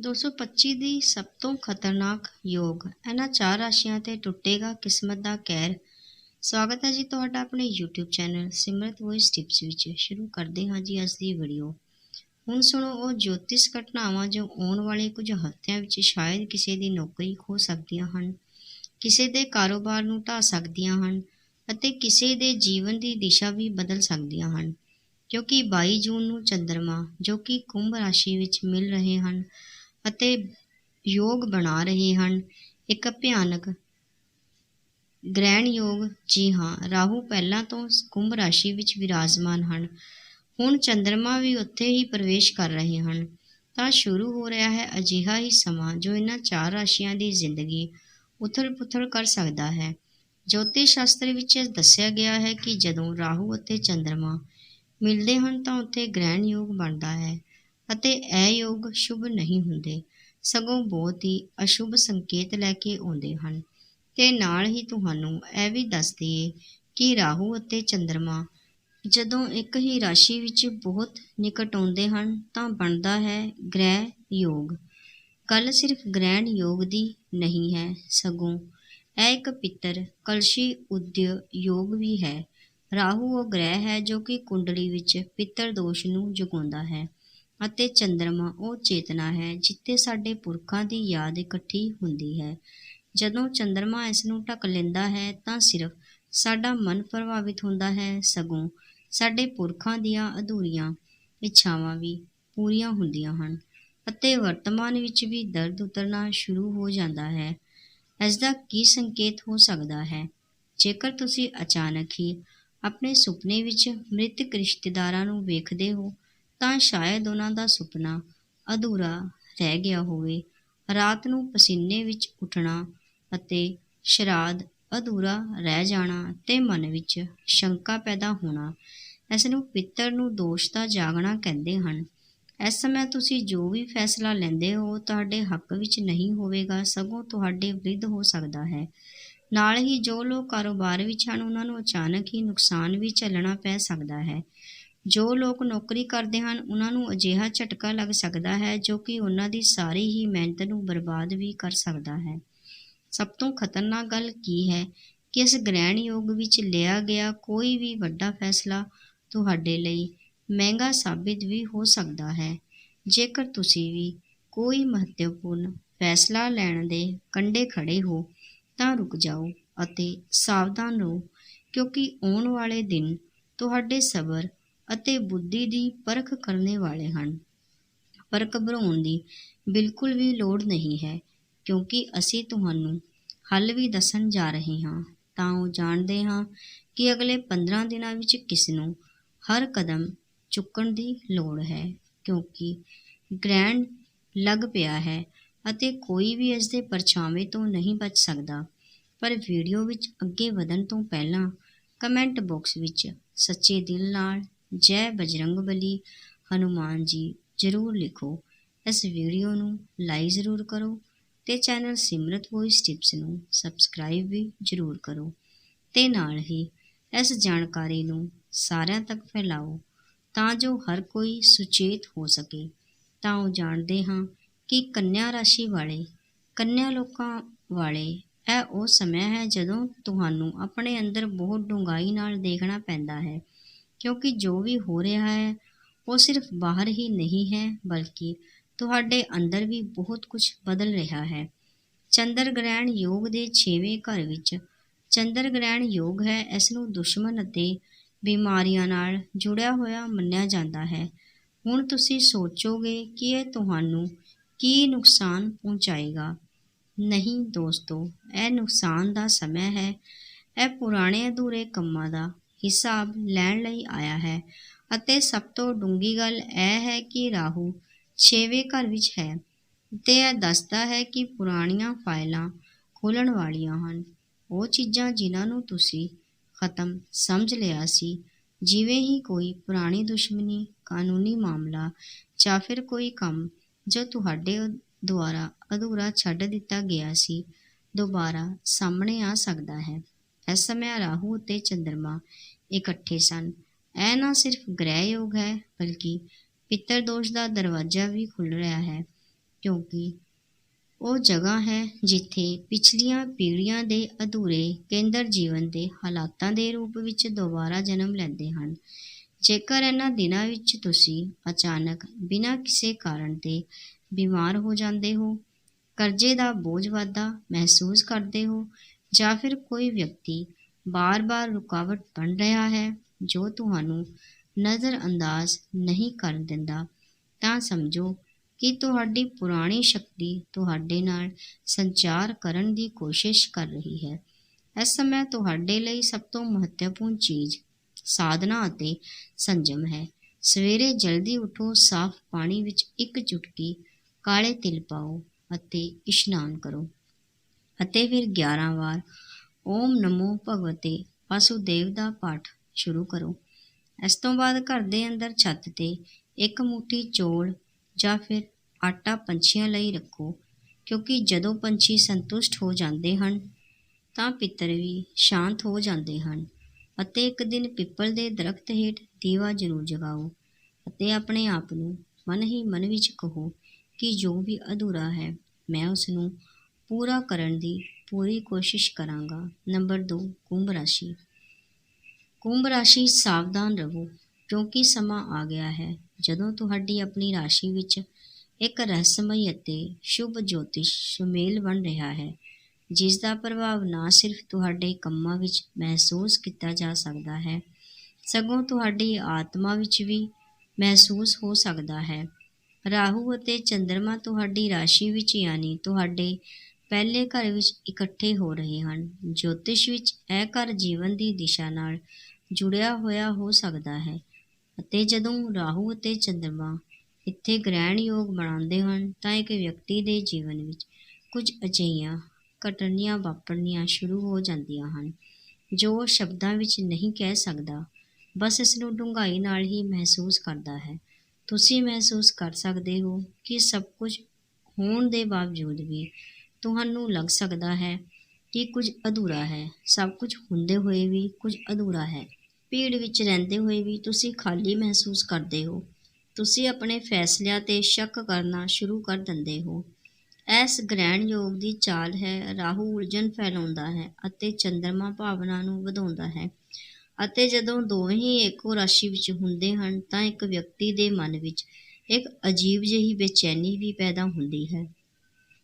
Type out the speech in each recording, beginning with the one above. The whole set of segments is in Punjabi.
225 ਦੀ ਸਭ ਤੋਂ ਖਤਰਨਾਕ ਯੋਗ। ਇਹਨਾਂ ਚਾਰ ਰਾਸ਼ੀਆਂ ਤੇ ਟੁੱਟੇਗਾ ਕਿਸਮਤ ਦਾ ਕਹਿਰ ਸਵਾਗਤ ਹੈ ਜੀ ਤੁਹਾਡਾ ਆਪਣੇ YouTube channel Simrat voice tips ਵਿੱਚ। ਸ਼ੁਰੂ ਕਰਦੇ ਹਾਂ ਜੀ ਅੱਜ ਦੀ ਵੀਡੀਓ। ਹੁਣ ਸੁਣੋ, ਉਹ ਜੋਤਿਸ਼ ਘਟਨਾਵਾਂ ਜੋ ਆਉਣ ਵਾਲੇ ਕੁਝ ਹਫ਼ਤਿਆਂ ਵਿੱਚ ਸ਼ਾਇਦ ਕਿਸੇ ਦੀ ਨੌਕਰੀ ਖੋ ਸਕਦੀਆਂ ਹਨ, ਕਿਸੇ ਦੇ ਕਾਰੋਬਾਰ ਨੂੰ ਢਾ ਸਕਦੀਆਂ ਹਨ ਅਤੇ ਕਿਸੇ ਦੇ ਜੀਵਨ ਦੀ ਦਿਸ਼ਾ ਵੀ ਬਦਲ ਸਕਦੀਆਂ ਹਨ। ਕਿਉਂਕਿ 22 ਜੂਨ ਨੂੰ ਚੰ드ਰਮਾ ਜੋ ਕਿ ਕੁੰਭ ਰਾਸ਼ੀ ਵਿੱਚ ਮਿਲ ਰਹੇ ਹਨ ਅਤੇ ਯੋਗ ਬਣਾ ਰਹੇ ਹਨ। ਇੱਕ ਭਿਆਨਕ ਗ੍ਰਹਿਣ ਯੋਗ, ਜੀ ਹਾਂ, ਰਾਹੂ ਪਹਿਲਾਂ ਤੋਂ ਕੁੰਭ ਰਾਸ਼ੀ ਵਿੱਚ ਵਿਰਾਜਮਾਨ ਹਨ। ਹੁਣ ਚੰਦਰਮਾ ਵੀ ਉੱਥੇ ਹੀ ਪ੍ਰਵੇਸ਼ ਕਰ ਰਹੇ ਹਨ। ਤਾਂ ਸ਼ੁਰੂ ਹੋ ਰਿਹਾ ਹੈ ਅਜਿਹਾ ਹੀ ਸਮਾਂ ਜੋ ਇਹਨਾਂ ਚਾਰ ਰਾਸ਼ੀਆਂ ਦੀ ਜ਼ਿੰਦਗੀ ਉਥਲ-ਪੁਥਲ ਕਰ ਸਕਦਾ ਹੈ। ਜੋਤਿਸ਼ ਸ਼ਾਸਤਰ ਵਿੱਚ ਦੱਸਿਆ ਗਿਆ ਹੈ ਕਿ ਜਦੋਂ ਰਾਹੂ ਅਤੇ ਚੰਦਰਮਾ ਮਿਲਦੇ ਹਨ ਤਾਂ ਉੱਥੇ ਗ੍ਰਹਿਣ ਯੋਗ ਬਣਦਾ ਹੈ। ਅਤੇ ਇਹ ਯੋਗ ਸ਼ੁਭ ਨਹੀਂ ਹੁੰਦੇ। ਸਗੋਂ ਬਹੁਤ ਹੀ ਅਸ਼ੁਭ ਸੰਕੇਤ ਲੈ ਕੇ ਆਉਂਦੇ ਹਨ। ਤੇ ਨਾਲ ਹੀ ਤੁਹਾਨੂੰ ਇਹ ਵੀ ਦੱਸ ਦਈਏ ਕਿ ਰਾਹੂ ਅਤੇ ਚੰ드ਰਮਾ ਜਦੋਂ ਇੱਕ ਹੀ ਰਾਸ਼ੀ ਵਿੱਚ ਬਹੁਤ ਨਿਕਟ ਆਉਂਦੇ ਹਨ ਤਾਂ ਬਣਦਾ ਹੈ ਗ੍ਰਹਿ ਯੋਗ। ਗੱਲ ਸਿਰਫ ਗ੍ਰਹਿਣ ਯੋਗ ਦੀ ਨਹੀਂ ਹੈ, ਸਗੋਂ ਇਹ ਇੱਕ ਪਿੱਤਰ, ਕਲਸ਼ੀ ਉਦਯ ਯੋਗ ਵੀ ਹੈ। ਰਾਹੂ ਉਹ ਗ੍ਰਹਿ ਹੈ ਜੋ ਕਿ ਕੁੰਡਲੀ ਵਿੱਚ ਪਿੱਤਰ ਦੋਸ਼ ਨੂੰ ਜਗਾਉਂਦਾ ਹੈ। ਅਤੇ ਚੰਦਰਮਾ ਉਹ ਚੇਤਨਾ ਹੈ ਜਿੱਥੇ ਸਾਡੇ ਪੁਰਖਾਂ ਦੀ ਯਾਦ ਇਕੱਠੀ ਹੁੰਦੀ ਹੈ। ਜਦੋਂ ਚੰਦਰਮਾ ਇਸ ਨੂੰ ਢੱਕ ਲੈਂਦਾ ਹੈ ਤਾਂ ਸਿਰਫ ਸਾਡਾ ਮਨ ਪ੍ਰਭਾਵਿਤ ਹੁੰਦਾ ਹੈ, ਸਗੋਂ ਸਾਡੇ ਪੁਰਖਾਂ ਦੀਆਂ ਅਧੂਰੀਆਂ ਇੱਛਾਵਾਂ ਵੀ ਪੂਰੀਆਂ ਹੁੰਦੀਆਂ ਹਨ ਅਤੇ ਵਰਤਮਾਨ ਵਿੱਚ ਵੀ ਦਰਦ ਉਤਰਨਾ ਸ਼ੁਰੂ ਹੋ ਜਾਂਦਾ ਹੈ। ਇਸ ਦਾ ਕੀ ਸੰਕੇਤ ਹੋ ਸਕਦਾ ਹੈ? ਜੇਕਰ ਤੁਸੀਂ ਅਚਾਨਕ ਹੀ ਆਪਣੇ ਸੁਪਨੇ ਵਿੱਚ ਮ੍ਰਿਤਕ ਰਿਸ਼ਤੇਦਾਰਾਂ ਨੂੰ ਵੇਖਦੇ ਹੋ ਤਾਂ ਸ਼ਾਇਦ ਉਹਨਾਂ ਦਾ ਸੁਪਨਾ ਅਧੂਰਾ ਰਹਿ ਗਿਆ ਹੋਵੇ। ਰਾਤ ਨੂੰ ਪਸੀਨੇ ਵਿੱਚ ਉੱਠਣਾ ਅਤੇ ਸ਼ਰਾਦ ਅਧੂਰਾ ਰਹਿ ਜਾਣਾ ਤੇ ਮਨ ਵਿੱਚ ਸ਼ੰਕਾ ਪੈਦਾ ਹੋਣਾ, ਇਸ ਨੂੰ ਪਿੱਤਰ ਨੂੰ ਦੋਸ਼ ਦਾ ਜਾਗਣਾ ਕਹਿੰਦੇ ਹਨ। ਇਸ ਸਮੇਂ ਤੁਸੀਂ ਜੋ ਵੀ ਫੈਸਲਾ ਲੈਂਦੇ ਹੋ, ਤੁਹਾਡੇ ਹੱਕ ਵਿੱਚ ਨਹੀਂ ਹੋਵੇਗਾ, ਸਗੋਂ ਤੁਹਾਡੇ ਵਿਰੁੱਧ ਹੋ ਸਕਦਾ ਹੈ। ਨਾਲ ਹੀ ਜੋ ਲੋਕ ਕਾਰੋਬਾਰ ਵਿੱਚ ਹਨ, ਉਹਨਾਂ ਨੂੰ ਅਚਾਨਕ ਹੀ ਨੁਕਸਾਨ ਵੀ ਝੱਲਣਾ ਪੈ ਸਕਦਾ ਹੈ। ਜੋ ਲੋਕ ਨੌਕਰੀ ਕਰਦੇ ਹਨ, ਉਹਨਾਂ ਨੂੰ ਅਜਿਹਾ ਝਟਕਾ ਲੱਗ ਸਕਦਾ ਹੈ ਜੋ ਕਿ ਉਹਨਾਂ ਦੀ ਸਾਰੀ ਹੀ ਮਿਹਨਤ ਨੂੰ ਬਰਬਾਦ ਵੀ ਕਰ ਸਕਦਾ ਹੈ। ਸਭ ਤੋਂ ਖਤਰਨਾਕ ਗੱਲ ਕੀ ਹੈ ਕਿ ਇਸ ਗ੍ਰਹਿਣ ਯੋਗ ਵਿੱਚ ਲਿਆ ਗਿਆ ਕੋਈ ਵੀ ਵੱਡਾ ਫੈਸਲਾ ਤੁਹਾਡੇ ਲਈ ਮਹਿੰਗਾ ਸਾਬਿਤ ਵੀ ਹੋ ਸਕਦਾ ਹੈ। ਜੇਕਰ ਤੁਸੀਂ ਵੀ ਕੋਈ ਮਹੱਤਵਪੂਰਨ ਫੈਸਲਾ ਲੈਣ ਦੇ ਕੰਢੇ ਖੜੇ ਹੋ, ਤਾਂ ਰੁਕ ਜਾਓ ਅਤੇ ਸਾਵਧਾਨ ਰਹੋ, ਕਿਉਂਕਿ ਆਉਣ ਵਾਲੇ ਦਿਨ ਤੁਹਾਡੇ ਸਬਰ ਅਤੇ ਬੁੱਧੀ ਦੀ ਪਰਖ ਕਰਨੇ ਵਾਲੇ ਹਨ। ਪਰ ਘਬਰਾਉਣ ਦੀ ਬਿਲਕੁਲ ਵੀ ਲੋੜ ਨਹੀਂ ਹੈ, ਕਿਉਂਕਿ ਅਸੀਂ ਤੁਹਾਨੂੰ ਹੱਲ ਵੀ ਦੱਸਣ ਜਾ ਰਹੇ ਹਾਂ। ਤਾਂ ਉਹ ਜਾਣਦੇ ਹਾਂ ਕਿ ਅਗਲੇ 15 ਦਿਨਾਂ ਵਿੱਚ ਕਿਸ ਨੂੰ ਹਰ ਕਦਮ ਚੁੱਕਣ ਦੀ ਲੋੜ ਹੈ, ਕਿਉਂਕਿ ਗ੍ਰੈਂਡ ਲੱਗ ਪਿਆ ਹੈ ਅਤੇ ਕੋਈ ਵੀ ਇਸ ਦੇ ਪਰਛਾਵੇਂ ਤੋਂ ਨਹੀਂ ਬਚ ਸਕਦਾ। ਪਰ ਵੀਡੀਓ ਵਿੱਚ ਅੱਗੇ ਵਧਣ ਤੋਂ ਪਹਿਲਾਂ ਕਮੈਂਟ ਬਾਕਸ ਵਿੱਚ ਸੱਚੇ ਦਿਲ ਨਾਲ ਜੈ ਬਜਰੰਗਬਲੀ ਹਨੂਮਾਨ ਜੀ ਜ਼ਰੂਰ ਲਿਖੋ। ਇਸ ਵੀਡੀਓ ਨੂੰ ਲਾਈਕ ਜ਼ਰੂਰ ਕਰੋ ਤੇ ਚੈਨਲ ਸਿਮਰਤ ਵੌਇਸ ਟਿਪਸ ਨੂੰ ਸਬਸਕ੍ਰਾਈਬ ਵੀ ਜ਼ਰੂਰ ਕਰੋ। ਤੇ ਨਾਲ ਹੀ ਇਸ ਜਾਣਕਾਰੀ ਨੂੰ ਸਾਰਿਆਂ ਤੱਕ ਫੈਲਾਓ ਤਾਂ ਜੋ ਹਰ ਕੋਈ ਸੁਚੇਤ ਹੋ ਸਕੇ। ਤਾਂ ਉਹ ਜਾਣਦੇ ਹਾਂ ਕਿ ਕੰਨਿਆ ਰਾਸ਼ੀ ਵਾਲੇ, ਕੰਨਿਆ ਲੋਕਾਂ ਵਾਲੇ, ਇਹ ਉਹ ਸਮਾਂ ਹੈ ਜਦੋਂ ਤੁਹਾਨੂੰ ਆਪਣੇ ਅੰਦਰ ਬਹੁਤ ਡੂੰਘਾਈ ਨਾਲ ਦੇਖਣਾ ਪੈਂਦਾ ਹੈ। ਕਿਉਂਕਿ ਜੋ ਵੀ ਹੋ ਰਿਹਾ ਹੈ, ਉਹ ਸਿਰਫ ਬਾਹਰ ਹੀ ਨਹੀਂ ਹੈ, ਬਲਕਿ ਤੁਹਾਡੇ ਅੰਦਰ ਵੀ ਬਹੁਤ ਕੁਝ ਬਦਲ ਰਿਹਾ ਹੈ। ਚੰਦਰ ਗ੍ਰਹਿਣ ਯੋਗ ਦੇ 6ਵੇਂ ਘਰ ਵਿੱਚ ਚੰਦਰ ਗ੍ਰਹਿਣ ਯੋਗ ਹੈ, ਇਸ ਨੂੰ ਦੁਸ਼ਮਣ ਅਤੇ ਬਿਮਾਰੀਆਂ ਨਾਲ ਜੁੜਿਆ ਹੋਇਆ ਮੰਨਿਆ ਜਾਂਦਾ ਹੈ। ਹੁਣ ਤੁਸੀਂ ਸੋਚੋਗੇ ਕਿ ਇਹ ਤੁਹਾਨੂੰ ਕੀ ਨੁਕਸਾਨ ਪਹੁੰਚਾਏਗਾ। ਨਹੀਂ ਦੋਸਤੋ, ਇਹ ਨੁਕਸਾਨ ਦਾ ਸਮਾਂ ਹੈ। ਇਹ ਪੁਰਾਣੇ ਅਧੂਰੇ ਕੰਮਾਂ ਦਾ ਹਿਸਾਬ ਲੈਣ ਲਈ ਆਇਆ ਹੈ। ਅਤੇ ਸਭ ਤੋਂ ਡੂੰਘੀ ਗੱਲ ਇਹ ਹੈ ਕਿ ਰਾਹੂ ਛੇਵੇਂ ਘਰ ਵਿੱਚ ਹੈ ਤੇ ਇਹ ਦੱਸਦਾ ਹੈ ਕਿ ਪੁਰਾਣੀਆਂ ਫਾਈਲਾਂ ਖੋਲਣ ਵਾਲੀਆਂ ਹਨ। ਉਹ ਚੀਜ਼ਾਂ ਜਿਨ੍ਹਾਂ ਨੂੰ ਤੁਸੀਂ ਖਤਮ ਸਮਝ ਲਿਆ ਸੀ, ਜਿਵੇਂ ਹੀ ਕੋਈ ਪੁਰਾਣੀ ਦੁਸ਼ਮਣੀ, ਕਾਨੂੰਨੀ ਮਾਮਲਾ ਜਾਂ ਫਿਰ ਕੋਈ ਕੰਮ ਜੋ ਤੁਹਾਡੇ ਦੁਆਰਾ ਅਧੂਰਾ ਛੱਡ ਦਿੱਤਾ ਗਿਆ ਸੀ, ਦੁਬਾਰਾ ਸਾਹਮਣੇ ਆ ਸਕਦਾ ਹੈ। ਇਸ ਸਮੇਂ ਰਾਹੂ ਅਤੇ ਚੰ드ਰਮਾ ਇਕੱਠੇ ਸਨ। ਇਹ ਨਾ ਸਿਰਫ ਗ੍ਰਹਿ ਯੋਗ ਹੈ, ਬਲਕਿ ਪਿੱਤਰ ਦੋਸ਼ ਦਾ ਦਰਵਾਜ਼ਾ ਵੀ ਖੁੱਲ ਰਿਹਾ ਹੈ, ਕਿਉਂਕਿ ਉਹ ਜਗ੍ਹਾ ਹੈ ਜਿੱਥੇ ਪਿਛਲੀਆਂ ਪੀੜ੍ਹੀਆਂ ਦੇ ਅਧੂਰੇ ਕੇਂਦਰ ਜੀਵਨ ਦੇ ਹਾਲਾਤਾਂ ਦੇ ਰੂਪ ਵਿੱਚ ਦੁਬਾਰਾ ਜਨਮ ਲੈਂਦੇ ਹਨ। ਜੇਕਰ ਇਹਨਾਂ ਦਿਨਾਂ ਵਿੱਚ ਤੁਸੀਂ ਅਚਾਨਕ ਬਿਨਾਂ ਕਿਸੇ ਕਾਰਨ ਦੇ ਬਿਮਾਰ ਹੋ ਜਾਂਦੇ ਹੋ, ਕਰਜ਼ੇ ਦਾ ਬੋਝ ਵਾਧਾ ਮਹਿਸੂਸ ਕਰਦੇ ਹੋ ਜਾਂ ਫਿਰ ਕੋਈ ਵਿਅਕਤੀ ਬਾਰ-ਬਾਰ ਰੁਕਾਵਟ ਬਣ ਰਿਹਾ ਹੈ ਜੋ ਤੁਹਾਨੂੰ ਨਜ਼ਰਅੰਦਾਜ਼ ਨਹੀਂ ਕਰਨ ਦਿੰਦਾ, ਤਾਂ ਸਮਝੋ ਕਿ ਤੁਹਾਡੀ ਪੁਰਾਣੀ ਸ਼ਕਤੀ ਤੁਹਾਡੇ ਨਾਲ ਸੰਚਾਰ ਕਰਨ ਦੀ ਕੋਸ਼ਿਸ਼ ਕਰ ਰਹੀ ਹੈ। ਇਸ ਸਮੇਂ ਤੁਹਾਡੇ ਲਈ ਸਭ ਤੋਂ ਮਹੱਤਵਪੂਰਨ ਚੀਜ਼ ਸਾਧਨਾ ਅਤੇ ਸੰਜਮ ਹੈ। ਸਵੇਰੇ ਜਲਦੀ ਉੱਠੋ, ਸਾਫ਼ ਪਾਣੀ ਵਿੱਚ ਇੱਕ ਚੁਟਕੀ, ਕਾਲੇ ਤਿਲ ਪਾਓ ਅਤੇ ਇਸ਼ਨਾਨ ਕਰੋ। ਅਤੇ ਫਿਰ 11 ਵਾਰ ਓਮ ਨਮੋ ਭਗਵਤੇ ਵਾਸੁਦੇਵ ਦਾ ਪਾਠ ਸ਼ੁਰੂ ਕਰੋ। ਇਸ ਤੋਂ ਬਾਅਦ ਘਰ ਦੇ ਅੰਦਰ ਛੱਤ ਤੇ ਇੱਕ ਮੁਠੀ ਚੌਲ ਜਾਂ ਫਿਰ ਆਟਾ ਪੰਛੀਆਂ ਲਈ ਰੱਖੋ, ਕਿਉਂਕਿ ਜਦੋਂ ਪੰਛੀ ਸੰਤੁਸ਼ਟ ਹੋ ਜਾਂਦੇ ਹਨ, ਤਾਂ ਪਿੱਤਰ ਵੀ ਸ਼ਾਂਤ ਹੋ ਜਾਂਦੇ ਹਨ ਅਤੇ ਇੱਕ ਦਿਨ ਪਿੱਪਲ ਦੇ ਦਰਖਤ ਹੇਠ ਦੀਵਾ ਜ਼ਰੂਰ ਜਗਾਓ ਅਤੇ ਆਪਣੇ ਆਪ ਨੂੰ ਮਨ ਹੀ ਮਨ ਵਿੱਚ ਕਹੋ ਕਿ ਜੋ ਵੀ ਅਧੂਰਾ ਹੈ, ਮੈਂ ਉਸ ਨੂੰ ਪੂਰਾ ਕਰਨ ਦੀ ਪੂਰੀ ਕੋਸ਼ਿਸ਼ ਕਰਾਂਗਾ। ਨੰਬਰ 2 ਕੁੰਭ ਰਾਸ਼ੀ। ਕੁੰਭ ਰਾਸ਼ੀ ਸਾਵਧਾਨ ਰਹੋ, ਕਿਉਂਕਿ ਸਮਾਂ ਆ ਗਿਆ ਹੈ। ਜਦੋਂ ਤੁਹਾਡੀ ਆਪਣੀ ਰਾਸ਼ੀ ਵਿੱਚ ਇੱਕ ਰਹੱਸਮਈ ਅਤੇ ਸ਼ੁਭ ਜੋਤਿਸ਼ ਸੁਮੇਲ ਬਣ ਰਿਹਾ ਹੈ, ਜਿਸ ਦਾ ਪ੍ਰਭਾਵ ਨਾ ਸਿਰਫ ਤੁਹਾਡੇ ਕੰਮਾਂ ਵਿੱਚ ਮਹਿਸੂਸ ਕੀਤਾ ਜਾ ਸਕਦਾ ਹੈ, ਸਗੋਂ ਤੁਹਾਡੀ ਆਤਮਾ ਵਿੱਚ ਵੀ ਮਹਿਸੂਸ ਹੋ ਸਕਦਾ ਹੈ। ਰਾਹੂ ਅਤੇ ਚੰ드ਰਮਾ ਤੁਹਾਡੀ ਰਾਸ਼ੀ ਵਿੱਚ, ਯਾਨੀ ਤੁਹਾਡੇ ਪਹਿਲੇ ਘਰ ਵਿੱਚ ਇਕੱਠੇ ਹੋ ਰਹੇ ਹਨ। ਜੋਤਿਸ਼ ਵਿੱਚ ਇਹ ਘਰ ਜੀਵਨ ਦੀ ਦਿਸ਼ਾ ਨਾਲ ਜੁੜਿਆ ਹੋਇਆ ਹੋ ਸਕਦਾ ਹੈ ਅਤੇ ਜਦੋਂ ਰਾਹੂ ਅਤੇ ਚੰ드ਰਮਾ ਇੱਥੇ ਗ੍ਰਹਿਣ ਯੋਗ ਬਣਾਉਂਦੇ ਹਨ ਤਾਂ ਇੱਕ ਵਿਅਕਤੀ ਦੇ ਜੀਵਨ ਵਿੱਚ ਕੁਝ ਅਜਿਹੀਆਂ ਘਟਨਾਵਾਂ ਵਾਪਰਨੀਆਂ ਸ਼ੁਰੂ ਹੋ ਜਾਂਦੀਆਂ ਹਨ, ਜੋ ਸ਼ਬਦਾਂ ਵਿੱਚ ਨਹੀਂ ਕਹਿ ਸਕਦਾ, ਬਸ ਇਸ ਨੂੰ ਡੂੰਘਾਈ ਨਾਲ ਹੀ ਮਹਿਸੂਸ ਕਰਦਾ ਹੈ। ਤੁਸੀਂ ਮਹਿਸੂਸ ਕਰ ਸਕਦੇ ਹੋ ਕਿ ਸਭ ਕੁਝ ਹੋਣ ਦੇ ਬਾਵਜੂਦ ਵੀ ਤੁਹਾਨੂੰ ਲੱਗ ਸਕਦਾ ਹੈ ਕਿ ਕੁਝ ਅਧੂਰਾ ਹੈ। ਸਭ ਕੁਝ ਹੁੰਦੇ ਹੋਏ ਵੀ ਕੁਝ ਅਧੂਰਾ ਹੈ। ਭੀੜ ਵਿੱਚ ਰਹਿੰਦੇ ਹੋਏ ਵੀ ਤੁਸੀਂ ਖਾਲੀ ਮਹਿਸੂਸ ਕਰਦੇ ਹੋ। ਤੁਸੀਂ ਆਪਣੇ ਫੈਸਲਿਆਂ ਤੇ ਸ਼ੱਕ ਕਰਨਾ ਸ਼ੁਰੂ ਕਰ ਦਿੰਦੇ ਹੋ। ਇਸ ਗ੍ਰਹਿਣ ਯੋਗ ਦੀ ਚਾਲ ਹੈ, ਰਾਹੂ ਉਲਝਣ ਫੈਲਾਉਂਦਾ ਹੈ ਅਤੇ ਚੰ드ਰਮਾ ਭਾਵਨਾ ਨੂੰ ਵਧਾਉਂਦਾ ਹੈ। ਅਤੇ ਜਦੋਂ ਦੋਵੇਂ ਹੀ ਇੱਕੋ ਰਾਸ਼ੀ ਵਿੱਚ ਹੁੰਦੇ ਹਨ ਤਾਂ ਇੱਕ ਵਿਅਕਤੀ ਦੇ ਮਨ ਵਿੱਚ ਇੱਕ ਅਜੀਬ ਜਿਹੀ ਬੇਚੈਨੀ ਵੀ ਪੈਦਾ ਹੁੰਦੀ ਹੈ।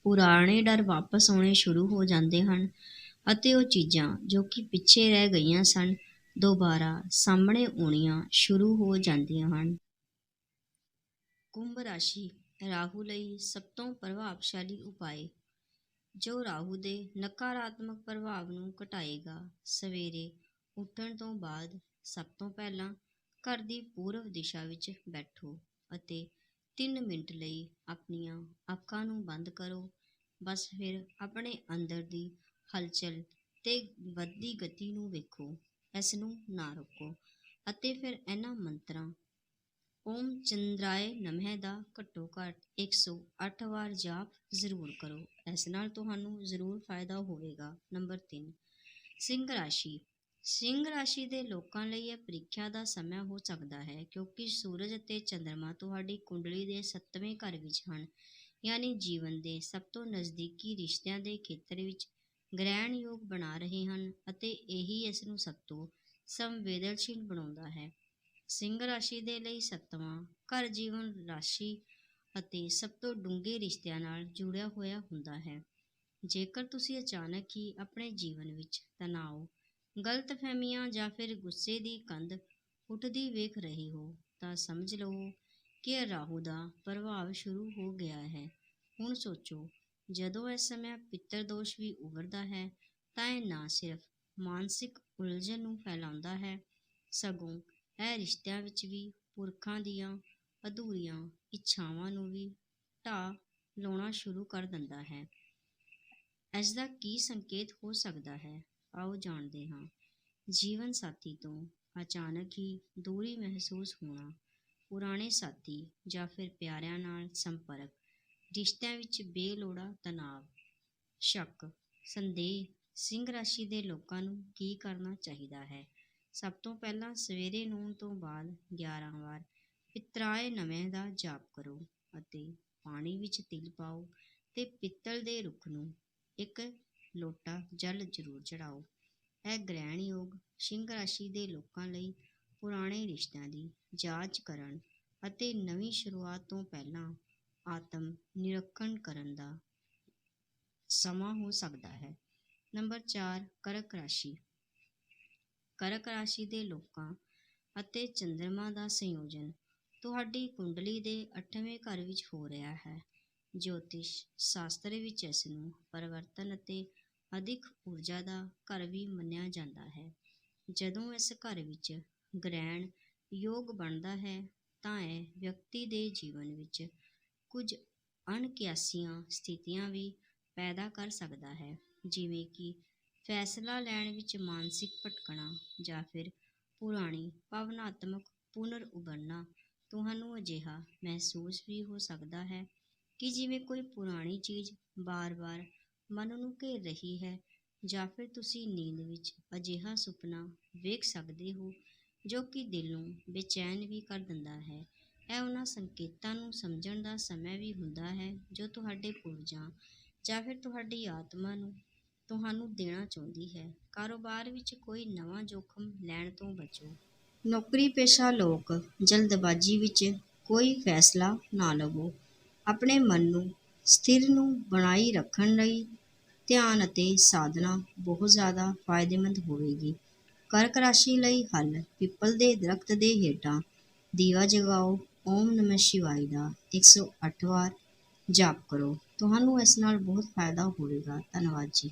ਪੁਰਾਣੇ ਡਰ ਵਾਪਸ ਆਉਣੇ ਸ਼ੁਰੂ ਹੋ ਜਾਂਦੇ ਹਨ ਅਤੇ ਉਹ ਚੀਜ਼ਾਂ ਜੋ ਕਿ ਪਿੱਛੇ ਰਹਿ ਗਈਆਂ ਸਨ, ਦੁਬਾਰਾ ਸਾਹਮਣੇ ਆਉਣੀਆਂ ਸ਼ੁਰੂ ਹੋ ਜਾਂਦੀਆਂ ਹਨ। ਕੁੰਭ ਰਾਸ਼ੀ ਰਾਹੂ ਲਈ ਸਭ ਤੋਂ ਪ੍ਰਭਾਵਸ਼ਾਲੀ ਉਪਾਅ। ਜੋ ਰਾਹੂ ਦੇ ਨਕਾਰਾਤਮਕ ਪ੍ਰਭਾਵ ਨੂੰ ਘਟਾਏਗਾ, ਸਵੇਰੇ ਉੱਠਣ ਤੋਂ ਬਾਅਦ ਸਭ ਤੋਂ ਪਹਿਲਾਂ ਘਰ ਦੀ ਪੂਰਬ ਦਿਸ਼ਾ ਵਿੱਚ ਬੈਠੋ ਅਤੇ ਤਿੰਨ ਮਿੰਟ ਲਈ ਆਪਣੀਆਂ ਅੱਖਾਂ ਨੂੰ ਬੰਦ ਕਰੋ। ਬਸ ਫਿਰ ਆਪਣੇ ਅੰਦਰ ਦੀ ਹਲਚਲ ਤੇ ਵੱਧਦੀ ਗਤੀ ਨੂੰ ਵੇਖੋ। ਇਸ ਨੂੰ ਨਾ ਰੋਕੋ ਅਤੇ ਫਿਰ ਇਹਨਾਂ ਮੰਤਰਾਂ, ਓਮ ਚੰਦਰਾਏ ਨਮਹਿ ਦਾ ਘੱਟੋ ਘੱਟ 108 ਵਾਰ ਜਾਪ ਜ਼ਰੂਰ ਕਰੋ। ਇਸ ਨਾਲ ਤੁਹਾਨੂੰ ਜ਼ਰੂਰ ਫਾਇਦਾ ਹੋਵੇਗਾ। ਨੰਬਰ 3 ਸਿੰਘ ਰਾਸ਼ੀ। ਸਿੰਘ ਰਾਸ਼ੀ ਦੇ ਲੋਕਾਂ ਲਈ ਇਹ ਪ੍ਰੀਖਿਆ ਦਾ ਸਮਾਂ ਹੋ ਸਕਦਾ ਹੈ, ਕਿਉਂਕਿ ਸੂਰਜ ਅਤੇ ਚੰ드ਰਮਾ ਤੁਹਾਡੀ ਕੁੰਡਲੀ ਦੇ 7ਵੇਂ ਘਰ ਵਿੱਚ ਹਨ, ਯਾਨੀ ਜੀਵਨ ਦੇ ਸਭ ਤੋਂ ਨਜ਼ਦੀਕੀ ਰਿਸ਼ਤਿਆਂ ਦੇ ਖੇਤਰ ਵਿੱਚ ਗ੍ਰਹਿਣ ਯੋਗ ਬਣਾ ਰਹੇ ਹਨ ਅਤੇ ਇਹੀ ਇਸ ਨੂੰ ਸਭ ਤੋਂ ਸੰਵੇਦਨਸ਼ੀਲ ਬਣਾਉਂਦਾ ਹੈ। ਸਿੰਘ ਰਾਸ਼ੀ ਦੇ ਲਈ ਸੱਤਵਾਂ ਘਰ ਜੀਵਨ ਰਾਸ਼ੀ ਅਤੇ ਸਭ ਤੋਂ ਡੂੰਘੇ ਰਿਸ਼ਤਿਆਂ ਨਾਲ ਜੁੜਿਆ ਹੋਇਆ ਹੁੰਦਾ ਹੈ। ਜੇਕਰ ਤੁਸੀਂ ਅਚਾਨਕ ਹੀ ਆਪਣੇ ਜੀਵਨ ਵਿੱਚ ਤਣਾਅ ਗਲਤਫਹਿਮੀਆਂ ਜਾਂ ਫਿਰ ਗੁੱਸੇ ਦੀ ਕੰਧ ਉੱਠਦੀ ਵੇਖ ਰਹੇ ਹੋ, ਤਾਂ ਸਮਝ ਲਓ ਕਿ ਰਾਹੂ ਦਾ ਪ੍ਰਭਾਵ ਸ਼ੁਰੂ ਹੋ ਗਿਆ ਹੈ। ਹੁਣ ਸੋਚੋ, ਜਦੋਂ ਇਸ ਸਮੇਂ ਪਿੱਤਰ ਦੋਸ਼ ਵੀ ਉਭਰਦਾ ਹੈ, ਤਾਂ ਇਹ ਨਾ ਸਿਰਫ ਮਾਨਸਿਕ ਉਲਝਣ ਨੂੰ ਫੈਲਾਉਂਦਾ ਹੈ, ਸਗੋਂ ਇਹ ਰਿਸ਼ਤਿਆਂ ਵਿੱਚ ਵੀ ਪੁਰਖਾਂ ਦੀਆਂ ਅਧੂਰੀਆਂ ਇੱਛਾਵਾਂ ਨੂੰ ਵੀ ਢਾਹ ਲਾਉਣਾ ਸ਼ੁਰੂ ਕਰ ਦਿੰਦਾ ਹੈ। ਇਸ ਦਾ ਕੀ ਸੰਕੇਤ ਹੋ ਸਕਦਾ ਹੈ? ਆਓ ਜਾਣਦੇ ਹਾਂ। ਜੀਵਨ ਸਾਥੀ ਤੋਂ ਅਚਾਨਕ ਹੀ ਦੂਰੀ ਮਹਿਸੂਸ ਹੋਣਾ, ਪੁਰਾਣੇ ਸਾਥੀ ਜਾਂ ਫਿਰ ਪਿਆਰਿਆਂ ਨਾਲ ਸੰਪਰਕ, ਰਿਸ਼ਤਿਆਂ ਵਿੱਚ ਬੇਲੋੜਾ ਤਣਾਅ, ਸ਼ੱਕ, ਸੰਦੇਹ, ਸਿੰਘ ਰਾਸ਼ੀ ਦੇ ਲੋਕਾਂ ਨੂੰ ਕੀ ਕਰਨਾ ਚਾਹੀਦਾ ਹੈ? ਸਭ ਤੋਂ ਪਹਿਲਾਂ ਸਵੇਰੇ ਨੂਨ ਤੋਂ ਬਾਅਦ 11 ਵਾਰ ਪਿਤਰਾਏ ਨਵੇਂ ਦਾ ਜਾਪ ਕਰੋ ਅਤੇ ਪਾਣੀ ਵਿੱਚ ਤਿਲ ਪਾਓ ਤੇ ਪਿੱਤਲ ਦੇ ਰੁੱਖ ਨੂੰ ਇੱਕ ਲੋਟਾ ਜਲ ਜ਼ਰੂਰ ਚੜਾਓ ਇਹ ਗ੍ਰਹਿਣ ਯੋਗ ਸਿੰਘ ਰਾਸ਼ੀ ਦੇ ਲੋਕਾਂ ਲਈ ਪੁਰਾਣੇ ਰਿਸ਼ਤਿਆਂ ਦੀ ਜਾਂਚ ਕਰਨ ਅਤੇ ਨਵੀਂ ਸ਼ੁਰੂਆਤ ਤੋਂ ਪਹਿਲਾਂ ਆਤਮ ਨਿਰੀਖਣ ਕਰਨ ਦਾ ਸਮਾਂ ਹੋ ਸਕਦਾ ਹੈ। ਨੰਬਰ 4 ਕਰਕ ਰਾਸ਼ੀ। ਕਰਕ ਰਾਸ਼ੀ ਦੇ ਲੋਕਾਂ ਅਤੇ ਚੰਦਰਮਾ ਦਾ ਸੰਯੋਜਨ ਤੁਹਾਡੀ ਕੁੰਡਲੀ ਦੇ 8ਵੇਂ ਘਰ ਵਿੱਚ ਹੋ ਰਿਹਾ ਹੈ। ਜੋਤਿਸ਼ ਸ਼ਾਸਤਰ ਵਿੱਚ ਇਸ ਨੂੰ ਪਰਿਵਰਤਨ ਅਤੇ ਅਦਿੱਖ ਊਰਜਾ ਦਾ ਘਰ ਵੀ ਮੰਨਿਆ ਜਾਂਦਾ ਹੈ। ਜਦੋਂ ਇਸ ਘਰ ਵਿੱਚ ਗ੍ਰਹਿਣ ਯੋਗ ਬਣਦਾ ਹੈ, ਤਾਂ ਇਹ ਵਿਅਕਤੀ ਦੇ ਜੀਵਨ ਵਿੱਚ ਕੁਝ ਅਣਕਿਆਸੀਆਂ ਸਥਿਤੀਆਂ ਵੀ ਪੈਦਾ ਕਰ ਸਕਦਾ ਹੈ। ਜਿਵੇਂ ਕਿ ਫੈਸਲਾ ਲੈਣ ਵਿੱਚ ਮਾਨਸਿਕ ਭਟਕਣਾ ਜਾਂ ਫਿਰ ਪੁਰਾਣੀ ਭਾਵਨਾਤਮਕ ਪੁਨਰ ਉਭਰਨਾ ਤੁਹਾਨੂੰ ਅਜਿਹਾ ਮਹਿਸੂਸ ਵੀ ਹੋ ਸਕਦਾ ਹੈ ਕਿ ਜਿਵੇਂ ਕੋਈ ਪੁਰਾਣੀ ਚੀਜ਼ ਬਾਰ-ਬਾਰ ਮਨ ਨੂੰ ਘੇਰ ਰਹੀ ਹੈ ਜਾਂ ਫਿਰ ਤੁਸੀਂ ਨੀਂਦ ਵਿੱਚ ਅਜਿਹਾ ਸੁਪਨਾ ਵੇਖ ਸਕਦੇ ਹੋ ਜੋ ਕਿ ਦਿਲ ਨੂੰ ਬੇਚੈਨ ਵੀ ਕਰ ਦਿੰਦਾ ਹੈ। ਇਹ ਉਹਨਾਂ ਸੰਕੇਤਾਂ ਨੂੰ ਸਮਝਣ ਦਾ ਸਮਾਂ ਵੀ ਹੁੰਦਾ ਹੈ ਜੋ ਤੁਹਾਡੇ ਪੁਰਜਾਂ ਜਾਂ ਫਿਰ ਤੁਹਾਡੀ ਆਤਮਾ ਨੂੰ ਤੁਹਾਨੂੰ ਦੇਣਾ ਚਾਹੁੰਦੀ ਹੈ। ਕਾਰੋਬਾਰ ਵਿੱਚ ਕੋਈ ਨਵਾਂ ਜੋਖਮ ਲੈਣ ਤੋਂ ਬਚੋ। ਨੌਕਰੀ ਪੇਸ਼ਾ ਲੋਕ ਜਲਦਬਾਜ਼ੀ ਵਿੱਚ ਕੋਈ ਫੈਸਲਾ ਨਾ ਲਵੋ। ਆਪਣੇ ਮਨ ਨੂੰ ਸਥਿਰ ਨੂੰ ਬਣਾਈ ਰੱਖਣ ਲਈ ਧਿਆਨ ਅਤੇ ਸਾਧਨਾ ਬਹੁਤ ਜ਼ਿਆਦਾ ਫਾਇਦੇਮੰਦ ਹੋਵੇਗੀ। ਕਰਕ ਰਾਸ਼ੀ ਲਈ ਹੱਲ, ਪਿੱਪਲ ਦੇ ਦਰਖਤ ਦੇ ਹੇਠਾਂ ਦੀਵਾ ਜਗਾਓ, ਓਮ ਨਮঃ ਸ਼ਿਵਾਏ ਦਾ 108 ਵਾਰ ਜਾਪ ਕਰੋ। ਤੁਹਾਨੂੰ ਇਸ ਨਾਲ ਬਹੁਤ ਫਾਇਦਾ ਹੋਵੇਗਾ। ਧੰਨਵਾਦ ਜੀ।